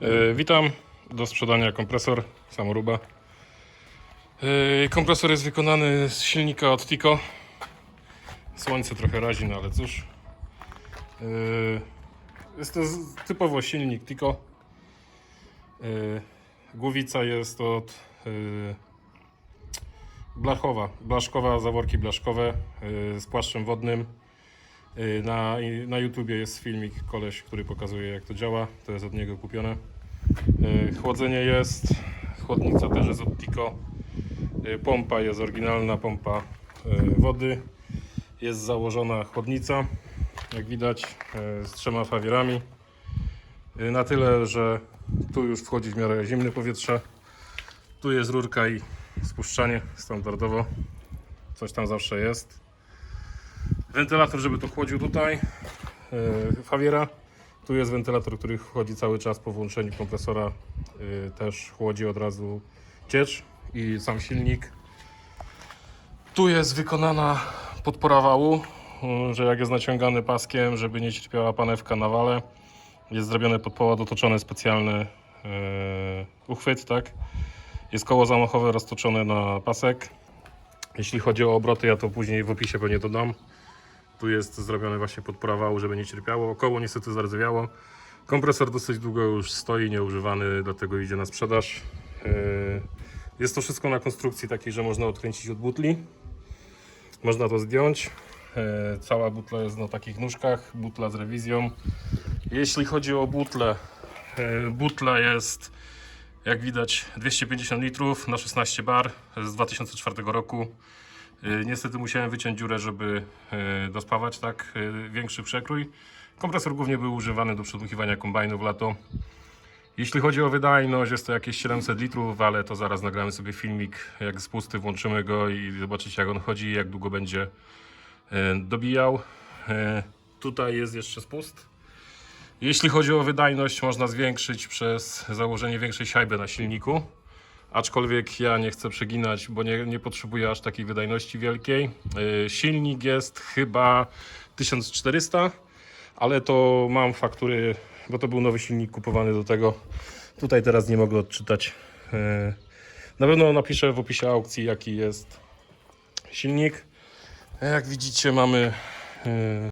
E, Witam, do sprzedania kompresor samoruba. E, Kompresor jest wykonany z silnika od Tico. Słońce trochę razi, no ale cóż. E, Jest to typowo silnik Tico. Głowica jest od blachowa, blaszkowa, zaworki blaszkowe z płaszczem wodnym. Y, Na, na YouTubie jest filmik, koleś, który pokazuje jak to działa. To jest od niego kupione. Y, Chłodzenie jest, chłodnica też jest od Tico. Y, Pompa jest oryginalna, pompa wody. Jest założona chłodnica, jak widać, z trzema fawierami. Na tyle, że tu już wchodzi w miarę zimne powietrze. Tu jest rurka i spuszczanie standardowo. Coś tam zawsze jest wentylator, żeby to chłodził tutaj. Yy, Fawiera. Tu jest wentylator, który chłodzi cały czas po włączeniu kompresora. Yy, Też chłodzi od razu ciecz i sam silnik. Tu jest wykonana podpora wału, yy, że jak jest naciągany paskiem, żeby nie cierpiała panewka na wale. Jest zrobione pod poład otoczony specjalny yy, uchwyt, tak? Jest koło zamachowe roztoczone na pasek. Jeśli chodzi o obroty, ja to później w opisie pewnie dodam. Tu jest zrobione właśnie podpora wału, żeby nie cierpiało. Koło niestety zardzewiało. Kompresor dosyć długo już stoi, nieużywany, dlatego idzie na sprzedaż. Yy, Jest to wszystko na konstrukcji takiej, że można odkręcić od butli. Można to zdjąć. Yy, Cała butla jest na takich nóżkach, butla z rewizją. Jeśli chodzi o butlę, yy, butla jest jak widać 250 litrów na 16 bar z 2004 roku. Y, Niestety musiałem wyciąć dziurę, żeby y, dospawać tak y, większy przekrój. Kompresor głównie był używany do przedmuchiwania kombajnu w lato. Jeśli chodzi o wydajność, jest to jakieś 700 litrów, ale to zaraz nagramy sobie filmik, jak z pusty włączymy go i zobaczycie jak on chodzi, jak długo będzie y, dobijał. Tutaj jest jeszcze spust. Jeśli chodzi o wydajność, można zwiększyć przez założenie większej siajby na silniku. Aczkolwiek ja nie chcę przeginać, bo nie, nie potrzebuję aż takiej wydajności wielkiej. Yy, Silnik jest chyba 1400, ale to mam faktury, bo to był nowy silnik kupowany do tego. Tutaj teraz nie mogę odczytać. Yy, Na pewno napiszę w opisie aukcji, jaki jest silnik. Jak widzicie, mamy yy,